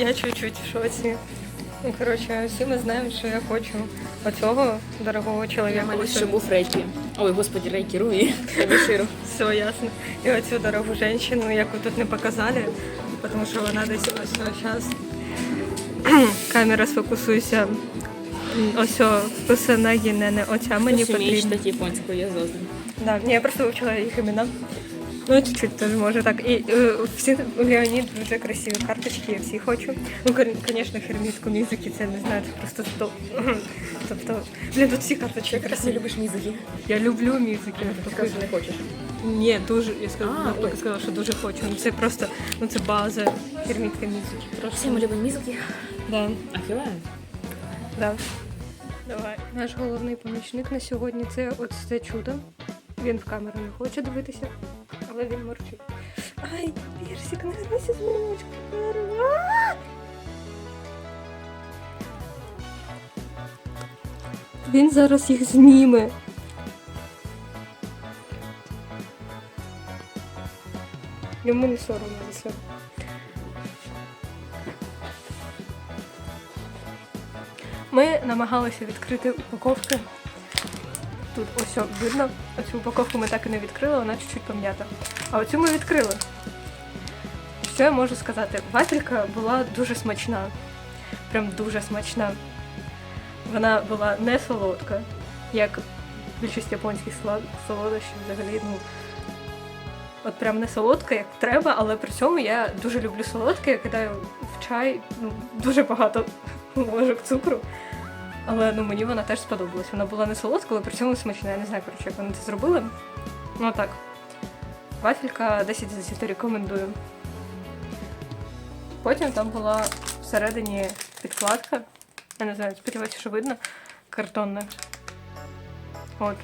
Я чуть-чуть в шоці. Ну, коротше, всі ми знаємо, що я хочу оцього дорогого чоловіка. Я що був рейкі. Ой, господі, рейкі Руї. Все ясно. І оцю дорогу жінку, яку тут не показали, тому що вона десь ось зараз. Камера сфокусується. Ось Кусанагі не оця мені Ти вмієш потрібна. читати японську, я зоздрю. Да, я просто вивчила їх імена. Ну, чуть-чуть теж може так. І е, всі у Леонід дуже красиві карточки, я всі хочу. Ну, звісно, хермітку мізики, це не знаю, це просто топ. Тобто, блін, тут всі карточки Ти красиві. любиш мізики. Я люблю мізики. Ти скажеш, не хочеш. Ні, дуже, я сказала, А, ой. сказала, що дуже хочу. Ну це просто, ну це база хермітка мізики. Просто. Всі ми любимо мізики. Да, Ахіла. да. Давай. Наш головний помічник на сьогодні це ось це чудо. Він в камеру не хоче дивитися, але він морчить. Ай, персик, не грайся з. Він зараз їх зніме. Йому не соромно за себе. Ми намагалися відкрити упаковки. Тут ось видно. Оцю упаковку ми так і не відкрили, вона чуть-чуть пом'ята. А оцю ми відкрили. Що я можу сказати? Вафелька була дуже смачна. Прям дуже смачна. Вона була не солодка, як більшість японських солодощів взагалі. Ну, от прям не солодка, як треба, але при цьому я дуже люблю солодке, я кидаю в чай ну, дуже багато ложок цукру. Але ну, мені вона теж сподобалась. Вона була не солодка, але при цьому смачна. Я не знаю, коротше, як вони це зробили. Ну так. Вафелька 10 з 10 рекомендую. Потім там була всередині підкладка. Я не знаю, сподіваюся, що видно. Картонна. От.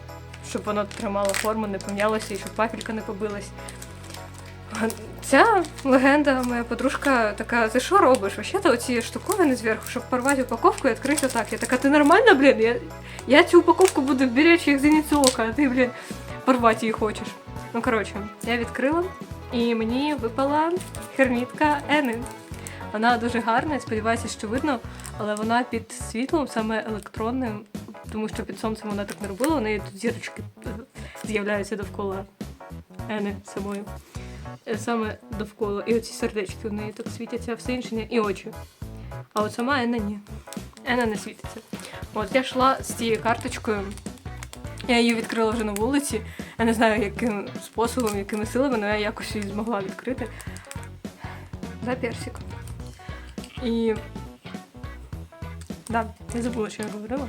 Щоб воно тримало форму, не пом'ялося і щоб вафелька не побилась. Ця легенда, моя подружка така, ти що робиш? Вообще то оці штуковини зверху, щоб порвати упаковку і відкрити отак. Я така, ти нормальна, блін? Я, я цю упаковку буду беречь як зіниці ока, а ти, блін, порвати її хочеш. Ну, коротше, я відкрила, і мені випала хермітка Ени. Вона дуже гарна, сподіваюся, що видно, але вона під світлом, саме електронним, тому що під сонцем вона так не робила, у неї тут зірочки е, з'являються довкола Ени самої. Е, Саме довкола. І оці сердечки у неї так світяться, а все інше. І очі. А от сама Ена ні. Ена не світиться. От я йшла з цією карточкою. Я її відкрила вже на вулиці. Я не знаю, яким способом, якими силами, але я якось її змогла відкрити. За персик. І. Да, я забула, що я говорила.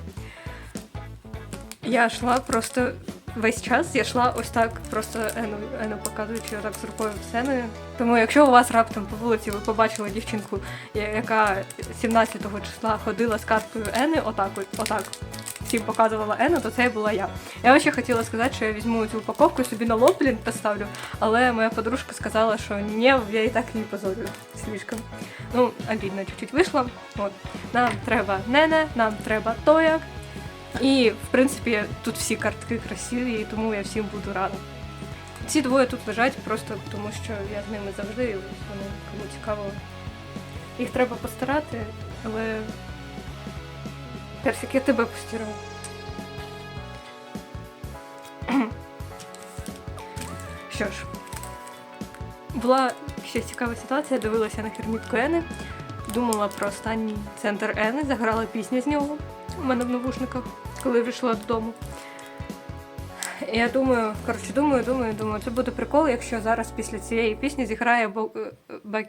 Я йшла просто весь час, я йшла ось так, просто Ену, Ену показуючи отак з рукою в сценою. Тому якщо у вас раптом по вулиці ви побачили дівчинку, яка 17-го числа ходила з карткою Ени, отак, от- отак. Всім показувала Ену, то це була я. Я ще хотіла сказати, що я візьму цю упаковку собі на лоб, поставлю, але моя подружка сказала, що ні, я і так її позорю слишком. Ну, обідно чуть-чуть вийшло. От. Нам треба нене, нам треба тояк. І, в принципі, тут всі картки красиві, і тому я всім буду рада. Ці двоє тут лежать просто тому, що я з ними завжди, і вони кому цікаво. Їх треба постирати, але. Персик, я тебе постираю. Що ж, була ще цікава ситуація, дивилася на хермітку Ени, думала про останній центр Ени, заграла пісню з нього у мене в навушниках, коли прийшла додому. Я думаю, коротше, думаю, думаю, думаю, це буде прикол, якщо зараз після цієї пісні зіграє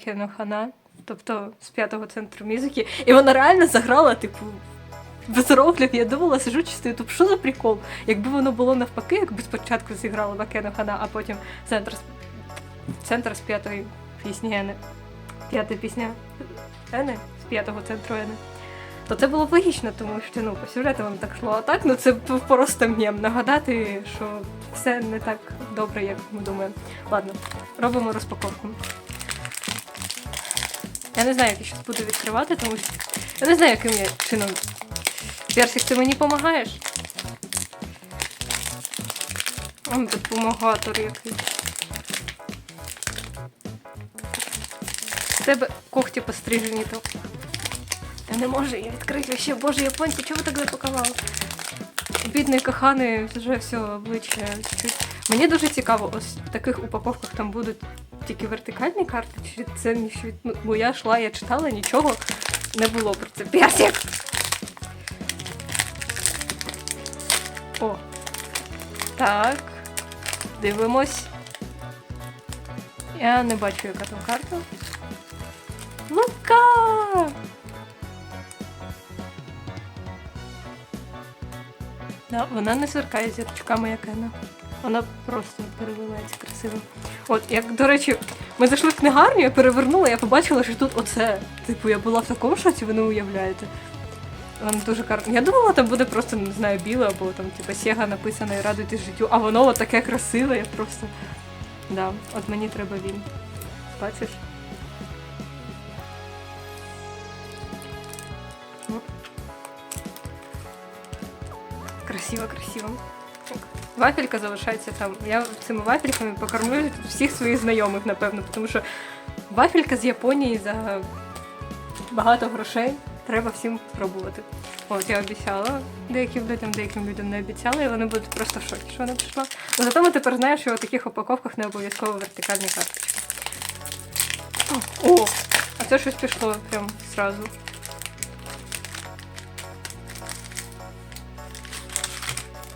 е, Хана, тобто з п'ятого центру музики, і вона реально заграла, типу, без рофлів. Я думала, сижу чистою, тобто що за прикол? Якби воно було навпаки, якби спочатку зіграла Бекіно Хана, а потім центр, з- центр з п'ятої пісні Ени. П'ята пісня Ени з п'ятого центру Ени. То це було б логічно, тому що ну, по сюжету вам так шло. А так, ну це просто мєм. Нагадати, що все не так добре, як ми думаємо. Ладно, робимо розпаковку. Я не знаю, як я щось буду відкривати, тому що. Я не знаю, яким я чином. Персик, ти мені допомагаєш? Он допомагатор якийсь. тебе когті пострижені, то не можу її відкрити. Ще, боже, японці, чого ви так запакували? Бідний коханий вже все обличчя. Мені дуже цікаво, ось в таких упаковках там будуть тільки вертикальні карти, чи це від... ну, бо я йшла, я читала, нічого не було про це. Персик! О. Так. Дивимось. Я не бачу, яка там карта. Лука! Да, вона не сверкає зірочками, як Ена. Вона просто переливається красиво. От, як, до речі, ми зайшли в книгарню, я перевернула, я побачила, що тут оце. Типу, я була в такому шоці, ви не уявляєте. Воно дуже кар... Я думала, там буде просто, не знаю, біле, або там, типу, Сєга написано і радуйтесь життю, а воно от таке красиве, я просто. Да, от мені треба він. Бачиш? Красиво, красиво. Так. Вафелька залишається там. Я цими вафельками покормлю всіх своїх знайомих, напевно, тому що вафелька з Японії за багато грошей треба всім пробувати. От я обіцяла деяким людям, деяким людям не обіцяла, і вони будуть просто в шокі, що вона пішла. Ну зато ми тепер знаємо, що у таких упаковках не обов'язково вертикальні карточки. О! А це щось пішло прям зразу.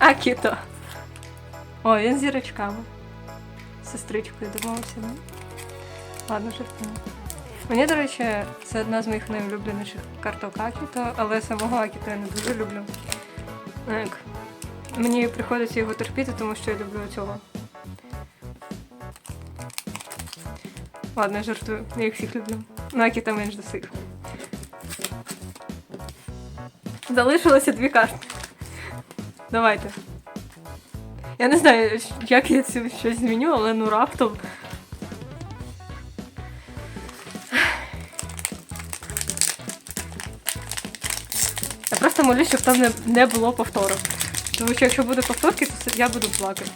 Акіто. О, він з зірочками. Сестричкою домовився. Ну. Ладно, жартую. Мені, до речі, це одна з моїх найулюбленіших карток Акіто, але самого Акіто я не дуже люблю. Ну, Мені приходиться його терпіти, тому що я люблю цього. Ладно, жартую, я їх всіх люблю. Ну, Акіто менш до всіх. Залишилося дві карти. Давайте. Я не знаю, як я це щось зміню, але ну раптом. Я просто молюсь, щоб там не, було повтору. Тому що якщо буде повторки, то я буду плакати.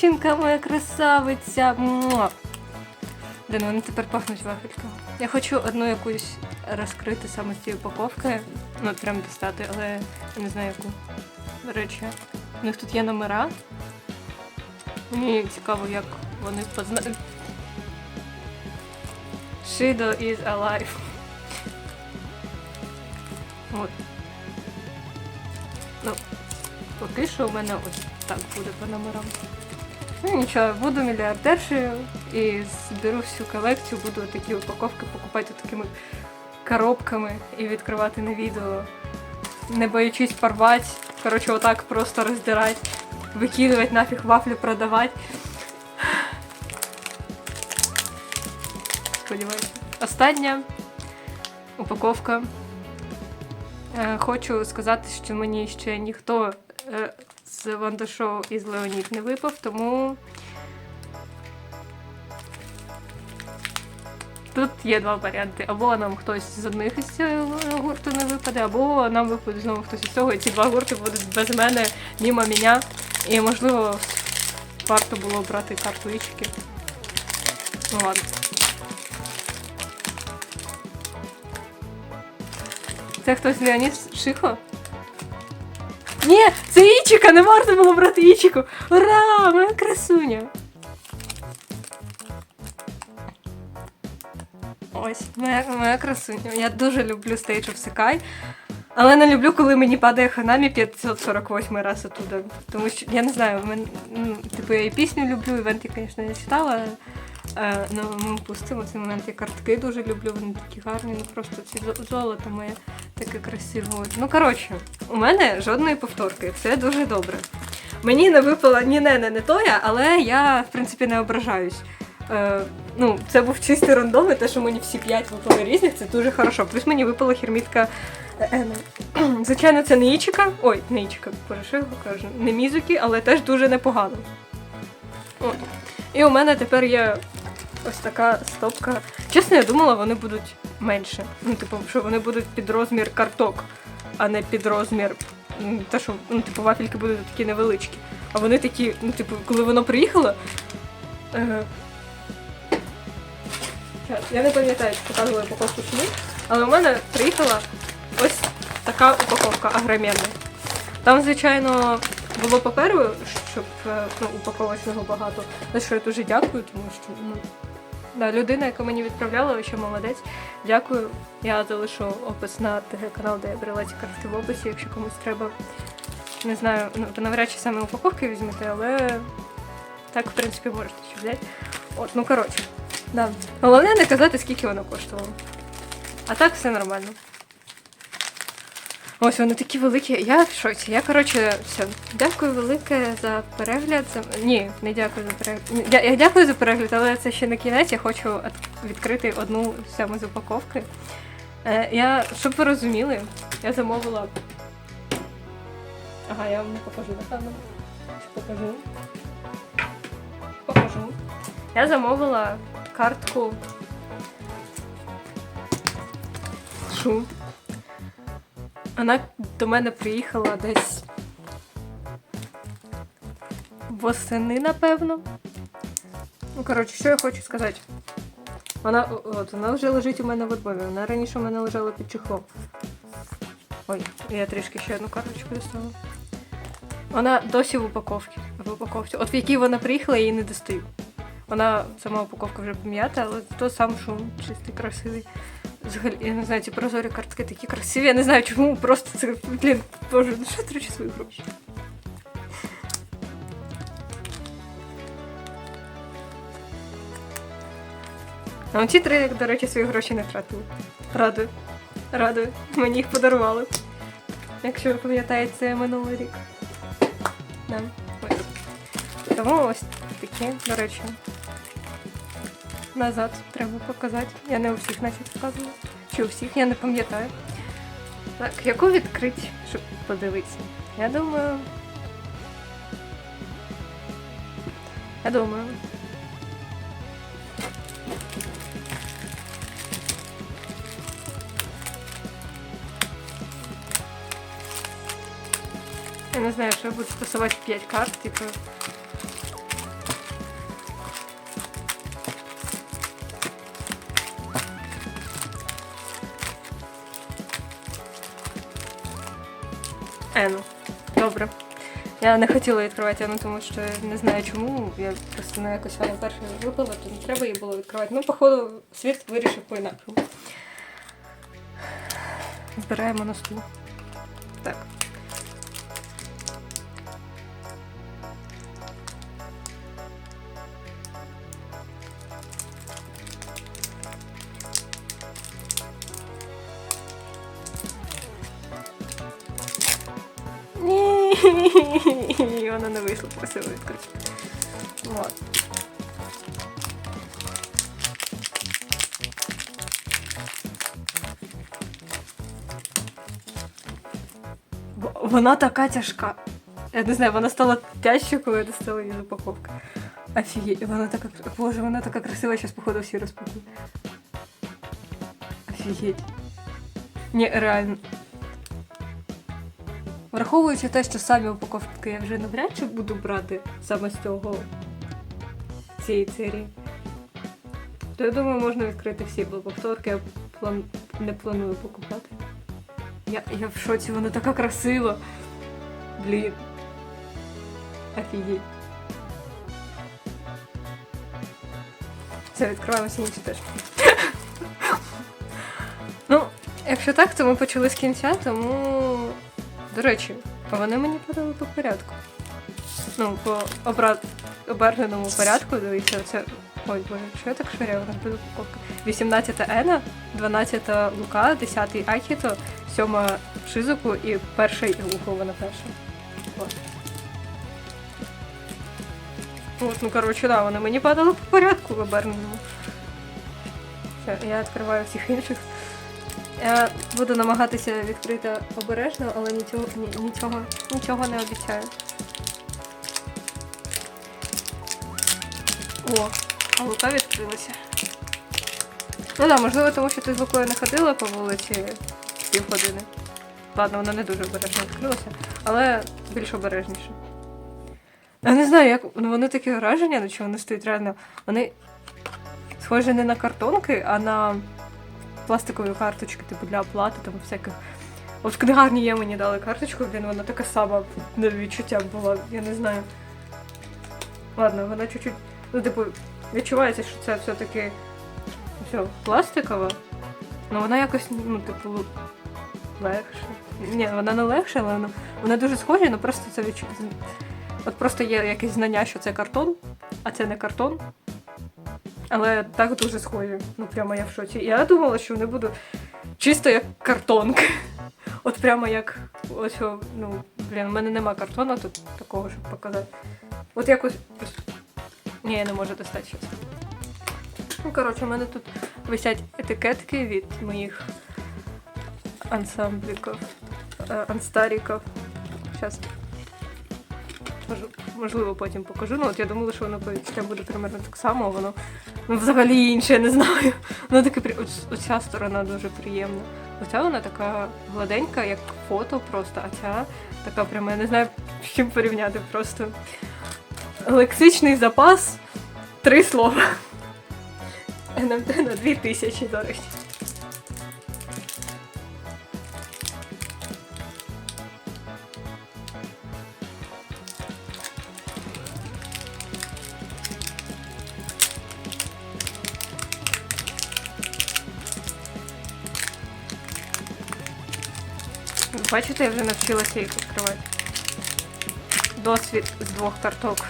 Дівчинка, моя красавиця. Блін, вони тепер пахнуть вафельками. Я хочу одну якусь розкрити саме з цієї упаковки. Ну, прям дістати, але я не знаю яку. До речі, у них тут є номера. Мені цікаво, як вони познають. Shido is alive. От. Ну, поки що у мене ось так буде по номерам. Ну нічого, буду мільярдершею і зберу всю колекцію, буду такі упаковки покупати такими коробками і відкривати на відео, не боючись порвати. Коротше, отак просто роздирати, викидувати нафіг вафлю, продавати. Сподіваюся. Остання упаковка. Е, Хочу сказати, що мені ще ніхто е, з Вандашоу із Леонід не випав, тому тут є два варіанти. Або нам хтось з одних із цього гурту не випаде, або нам випаде знову хтось із цього, і ці два гурти будуть без мене, мімо мене. І можливо варто було брати карту Ічики. Ну ладно. Це хтось Леонід Шихо? Ні, це Ічика, не варто було брати Ічику. Ура! Моя красуня. Ось, моя, моя красуня. Я дуже люблю Stage of Sekai, але не люблю, коли мені падає Ханамі 548 раз оттуда. Тому що я не знаю, мен, ну, типу я і пісню люблю, івенти, звісно, не читала. Е, ну, ми пустимо цей момент. Я картки дуже люблю, вони такі гарні, ну просто ці золото моє таке красиве. От. Ну, коротше, у мене жодної повторки, це дуже добре. Мені не випала ні не, не, не тоя, але я, в принципі, не ображаюсь. Е, ну, це був чистий рандом, і те, що мені всі п'ять випали різних, це дуже хорошо. Плюс мені випала хермітка Ена. Звичайно, це не Ічика. Ой, не Ічика, його кажу. Не Мізукі, але теж дуже непогано. От. І у мене тепер є ось така стопка. Чесно, я думала, вони будуть менше. Ну, типу, що вони будуть під розмір карток, а не під розмір. Те, що ну, типу, вафельки будуть такі невеличкі. А вони такі, ну, типу, коли воно приїхало. Е... Я не пам'ятаю, чи показувала упаковку чи ні, але у мене приїхала ось така упаковка агроменна. Там, звичайно, було паперу, щоб е, ну, упаковочного багато. За що я дуже дякую, тому що ну, да, людина, яка мені відправляла, ще молодець. Дякую. Я залишу опис на ТГ-канал, де я брала ці карти в описі, якщо комусь треба. Не знаю, ну навряд чи саме упаковки візьмете, але так, в принципі, можете ще взяти. От, ну коротше. Да. Головне не казати, скільки воно коштувало. А так все нормально. Ось вони такі великі. Я в шоці. Я, коротше, все. Дякую велике за перегляд. За... Ні, не дякую за перегляд. Я, я дякую за перегляд, але це ще не кінець. Я хочу відкрити одну саме з упаковки. Е, я, щоб ви розуміли, я замовила. Ага, я вам не покажу, напевно. Покажу? Покажу. Я замовила картку. Шу. Вона до мене приїхала десь восени, напевно. Ну, коротше, що я хочу сказати. Вона, от, вона вже лежить у мене в альбомі. Вона раніше у мене лежала під чехлом. Ой, я трішки ще одну карточку достала. Вона досі в упаковці. В упаковці. От в якій вона приїхала, я її не достаю. Вона сама упаковка вже пом'ята, але то сам шум чистий, красивий. Взагалі, я не знаю, ці прозорі картки такі красиві. Я не знаю, чому просто це, блін, боже, ну що тричі свої гроші. А ці три, до речі, свої гроші не втратили. Радую. Радую. Мені їх подарували. Якщо ви пам'ятаєте, минулий рік. Да. Ось. Тому ось такі, до речі. Назад треба показати. Я не у всіх наче показувала. Чи у всіх, я не пам'ятаю. Так, яку відкрити, щоб подивитися? Я думаю. Я думаю. Я не знаю, що я буду стосувати 5 карт, типу. Ену. Добре. Я не хотіла відкривати Ену, тому що не знаю чому. Я просто не якось вона перша випила, то не треба її було відкривати. Ну, походу, світ вирішив по-інакшому. Збираємо на. Так. Ні, вона не вийшла красиво відкрити. Вот. Бо- Вона така тяжка. Я не знаю, вона стала тяжчою, коли я достала її з упаковки. Офігеть, вона така. Боже, вона така красива, зараз, походу, всі розпакую. Офігеть. Ні, реально. Враховуючи те, що самі упаковки я вже навряд чи буду брати саме з цього цієї серії, то я думаю, можна відкрити всі, бо повторки я план... не планую покупати. Я, я в шоці, вона така красива. Блін. Офігеть. Все, відкриваємо всі інші теж. ну, якщо так, то ми почали з кінця, тому. До речі, вони мені подали по порядку. Ну, по обра... оберненому порядку, дивіться, це. Ой, боже, що я так швиряю, у нас буде упаковка. 18 Ена, 12 Лука, 10 Акіто, 7 Шизуку і перший Луко, вона перша. От. От, ну коротше, да, вони мені падали по порядку в оберненому. Все, я відкриваю всіх інших. Я буду намагатися відкрити обережно, але нічого, ні- нічого, нічого не обіцяю. О, а лука відкрилася. Ну так, можливо, тому що ти з Лукою не ходила по вулиці півгодини. Ладно, вона не дуже обережно відкрилася, але більш обережніше. Я не знаю, як ну, вони такі враження, ну чого вони стоять реально. Вони схожі не на картонки, а на пластикові карточки, типу для оплати там всяких. От в книгарні є мені дали карточку, блін, вона така сама відчуття була, я не знаю. Ладно, вона чуть-чуть. Ну, типу, відчувається, що це все-таки все пластикова. Ну вона якось, ну, типу, легше. Ні, вона не легша, але вона, вона дуже схожа, але просто це відчу... От просто є якесь знання, що це картон, а це не картон. Але так дуже схожі. Ну прямо я в шоці. Я думала, що вони будуть чисто як картонки. От прямо як ось, ну, блін, у мене нема картону тут такого, щоб показати. От якось. Ні, я не можу достати щось. Ну, коротше, у мене тут висять етикетки від моїх ансамбліків, е, анстаріків. Зараз. Можливо, потім покажу. Ну, от я думала, що воно буде примерно так само, воно ну, взагалі інше, я не знаю. Воно таке при- оця сторона дуже приємна. Оця вона така гладенька, як фото просто, а ця така пряма, я не знаю, з чим порівняти просто. Лексичний запас три слова. НМТ на дві тисячі, до речі. Бачите, я вже навчилася їх відкривати. Досвід з двох карток.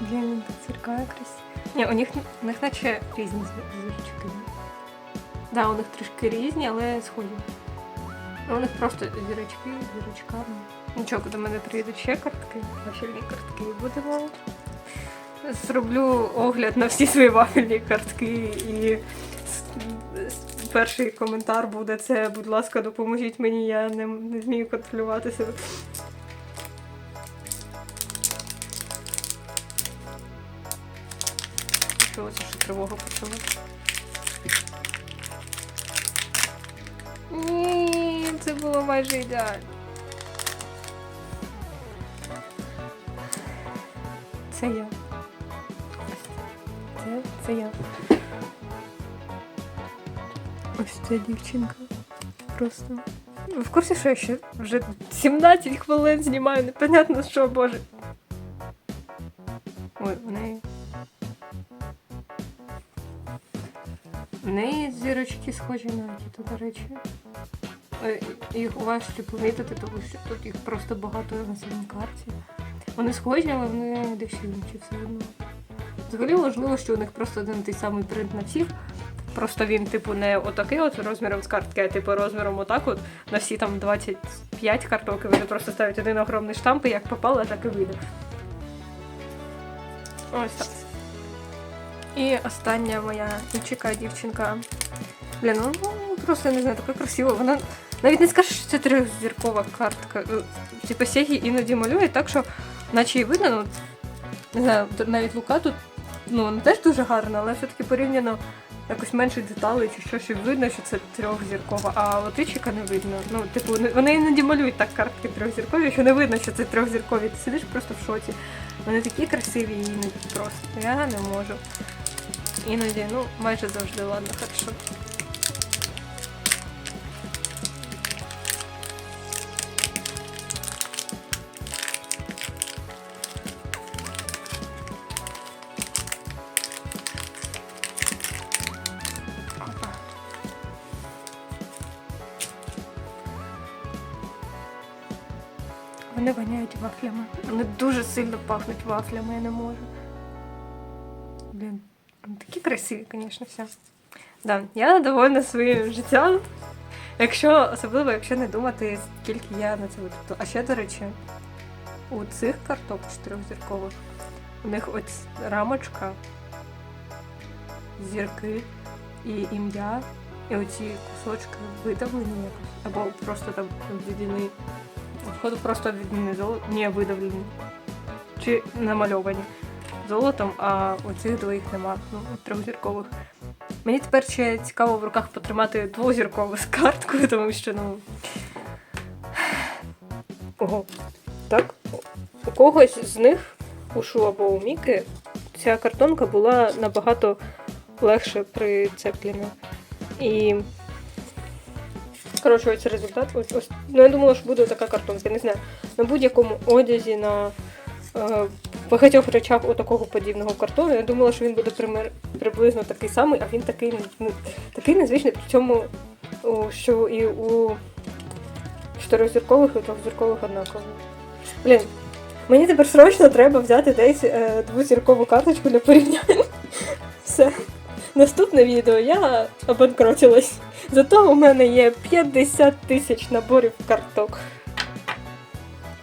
Блін, сверкає красиво. Ні, у них, у них наче різні зі- зірочки. Да, у них трішки різні, але схожі. Ну, у них просто зірочки, зірочками. Нічого, до мене приїдуть ще картки, вафельні картки, і будемо. Зроблю огляд на всі свої вафельні картки і перший коментар буде це, будь ласка, допоможіть мені, я не, не вмію контролювати себе. Що це що тривога почала? Ні, це було майже ідеально. Це я. Це, це я. Ось ця дівчинка. Просто. В курсі, що я ще вже 17 хвилин знімаю, непонятно що, боже. Ой, в неї. В неї зірочки схожі на діти, до речі. Їх важче помітити, тому що тут їх просто багато на самій карті. Вони схожі, але вони дешевші все одно. Взагалі можливо, що у них просто один той самий принт на всіх. Просто він, типу, не отакий от розміром з картки, а типу розміром отак от на всі там 25 карток, і вони просто ставлять один огромний штамп, і як попало, так і вийде. Ось так. І остання моя дівчинка, дівчинка. Блін, ну ну, просто не знаю, така красива. Вона навіть не скажеш, що це трьохзіркова картка. Е, Типу Сегі іноді малює так, що наче і видно, ну, не знаю, навіть Лука тут, ну, вона теж дуже гарна, але все-таки порівняно якось менше деталей чи що, щоб видно, що це трьохзіркова, а латичика не видно. Ну, типу, вони іноді малюють так картки трьохзіркові, що не видно, що це трьохзіркові. Ти сидиш просто в шоці. Вони такі красиві іноді просто. Я не можу. Іноді, ну, майже завжди, ладно, хорошо. Вони воняють вафлями. Вони дуже сильно пахнуть вафлями, я не можу. Блін, вони такі красиві, звісно, все. Да, я довольна своїм життям. Якщо, особливо, якщо не думати, скільки я на це витратила. А ще, до речі, у цих карток чотирьохзіркових у них ось рамочка, зірки і ім'я, і оці кусочки видавлені якось. Або просто там відведені. Походу просто відведені, золо- не видавлені. Чи намальовані. золотом, а у цих двоїх нема. Ну, трьохзіркових. Мені тепер ще цікаво в руках потримати двозіркову з карткою, тому що, ну. Ого. Так. У когось з них, у Шу або у Міки, ця картонка була набагато легше прицеплена. І. Коротше, ось результат. Ось, ось. Ну, я думала, що буде така картонка. Не знаю. На будь-якому одязі, на е, багатьох речах у такого подібного картону. Я думала, що він буде пример, приблизно такий самий, а він такий, ну, такий незвичний, при цьому, о, що і у чотирьохзіркових і трьохзіркових однаково. Блін, мені тепер срочно треба взяти десь е, двозіркову карточку для порівняння. Все. Наступне відео я обанкротилась. Зато у мене є 50 тисяч наборів карток.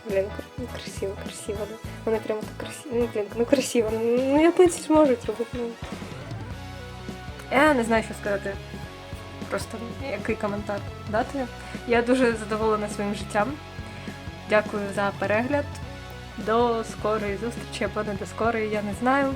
Блін, кр- красиво, красиво. Да? Вони прямо так красиво. Ну, блін, ну красиво. Ну, японці ж можуть робити. Я не знаю, що сказати. Просто який коментар дати. Я дуже задоволена своїм життям. Дякую за перегляд. До скорої зустрічі або не до скорої, я не знаю.